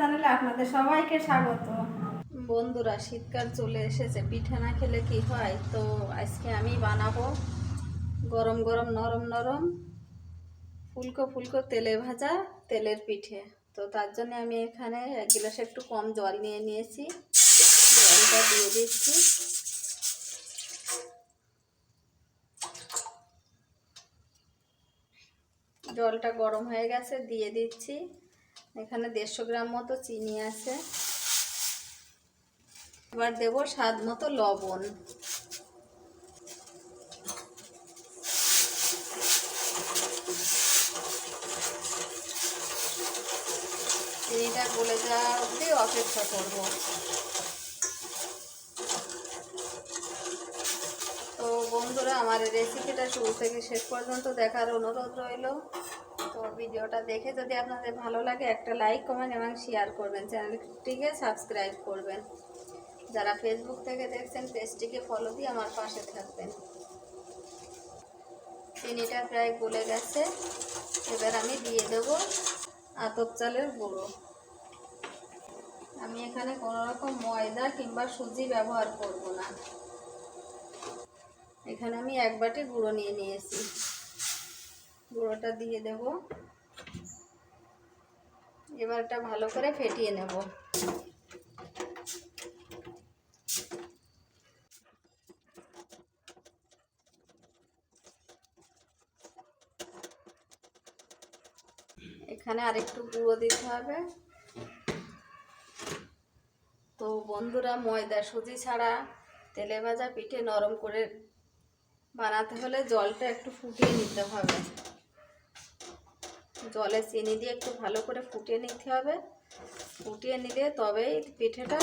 চ্যানেলে আপনাদের সবাইকে স্বাগত। বন্ধুরা, শীতকাল চলে এসেছে, পিঠে না খেলে কি হয়? তো আজকে আমি বানাবো গরম গরম নরম নরম ফুলকো ফুলকো তেলে ভাজা তেলের পিঠে। তো তার জন্য আমি এখানে এক গ্লাস একটু কম জল নিয়ে নিয়েছি। জলটা দিয়ে দিচ্ছি। জলটা গরম হয়ে গেছে, দিয়ে দিচ্ছি। এখানে দেড়শো গ্রাম মতো চিনি আছে। এবার দেব স্বাদ মতো লবণ। চিনিটা গলে যাওয়া অবধি অপেক্ষা করব। তো বন্ধুরা, আমার রেসিপিটা শুরু থেকে শেষ পর্যন্ত দেখার অনুরোধ রইল। তো ভিডিওটা দেখে যদি আপনাদের ভালো লাগে, একটা লাইক কমেন্ট এবং শেয়ার করবেন। চ্যানেলটিকে সাবস্ক্রাইব করবেন। যারা ফেসবুক থেকে দেখছেন পেজটিকে ফলো দিয়ে আমার পাশে থাকবেন। চিনিটা প্রায় গলে গেছে। এবার আমি দিয়ে দেব আতপ চালের গুঁড়ো। আমি এখানে কোনো রকম ময়দা কিংবা সুজি ব্যবহার করব না। এখানে আমি এক বাটি গুঁড়ো নিয়ে নিয়েছি। গুঁড়োটা দিয়ে দেব। এবার এটা ভালো করে ফেটিয়ে নেব। এখানে আরেকটু গুঁড়ো দিতে হবে। তো বন্ধুরা, ময়দা সুজি ছাড়া তেলে ভাজা পিঠে নরম করে বানাতে হলে জলটা একটু ফুটিয়ে নিতে হবে। জলে চিনি দিয়ে একটু ভালো করে ফুটিয়ে নিতে হবে। ফুটিয়ে নিলে তবেই পিঠেটা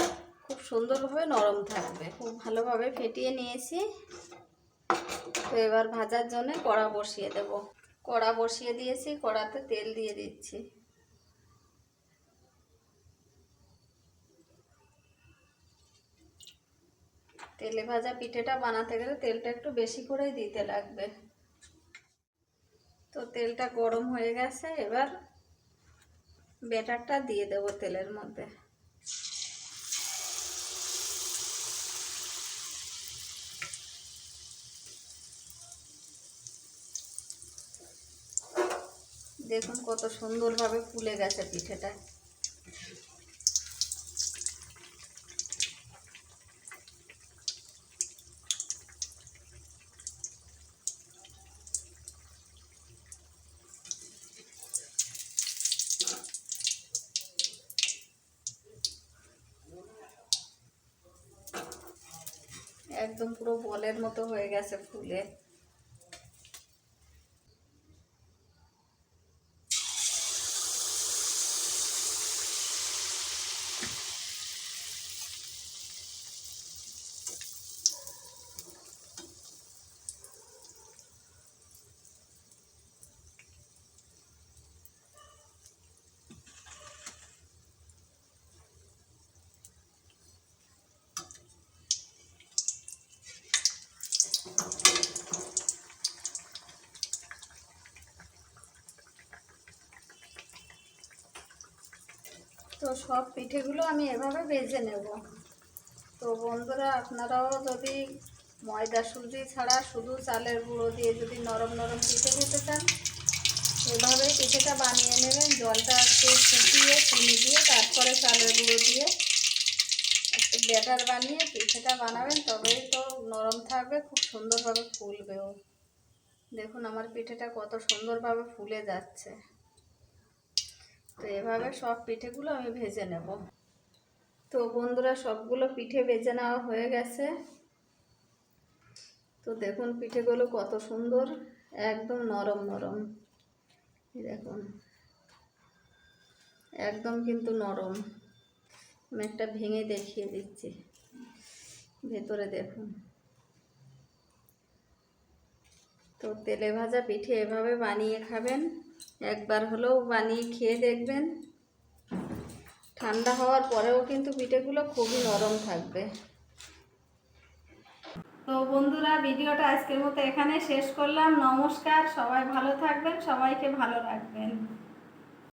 খুব সুন্দরভাবে নরম থাকবে। খুব ভালোভাবে ফেটিয়ে নিয়েছি। তো এবার ভাজার জন্য কড়া বসিয়ে দেব। কড়া বসিয়ে দিয়েছি, কড়াতে তেল দিয়ে দিচ্ছি। তেলে ভাজা পিঠেটা বানাতে গেলে তেলটা একটু বেশি করেই দিতে লাগবে। তো তেলটা গরম হয়ে গেছে, এবার ব্যাটারটা দিয়ে দেব তেলের মধ্যে। দেখুন কত সুন্দরভাবে ফুলে গেছে পিঠেটা। একদম পুরো বলের মতো হয়ে গেছে ফুলে। তো সব পিঠেগুলো আমি এভাবে ভেজে নেব। তো বন্ধুরা, আপনারাও যদি ময়দা সুজি ছাড়া শুধু চালের গুঁড়ো দিয়ে যদি নরম নরম পিঠে খেতে চান, এভাবে পিঠেটা বানিয়ে নেবেন। জলটা একটু ফুটিয়ে, চিনি দিয়ে, তারপরে চালের গুঁড়ো দিয়ে একটু ব্যাটার বানিয়ে পিঠেটা বানাবেন, তবেই তো নরম থাকবে, খুব সুন্দরভাবে ফুলবেও। দেখুন, আমার পিঠেটা কত সুন্দরভাবে ফুলে যাচ্ছে। তো এভাবে সব পিঠেগুলো আমি ভেজে নেব। তো বন্ধুরা, সবগুলো পিঠে ভেজে নেওয়া হয়ে গেছে। তো দেখুন পিঠেগুলো কত সুন্দর, একদম নরম নরম। দেখুন, একদম কিন্তু নরম। আমি একটা ভেঙে দেখিয়ে দিচ্ছি। ভেতরে দেখুন। তো তেলে ভাজা পিঠে এভাবে বানিয়ে খাবেন। একবার হলেও বানিয়ে খেয়ে দেখবেন। ঠান্ডা হওয়ার পরেও কিন্তু পিঠেগুলো খুবই নরম থাকবে। তো বন্ধুরা, ভিডিওটা আজকের মতো এখানে শেষ করলাম। নমস্কার, সবাই ভালো থাকবেন, সবাইকে ভালো রাখবেন।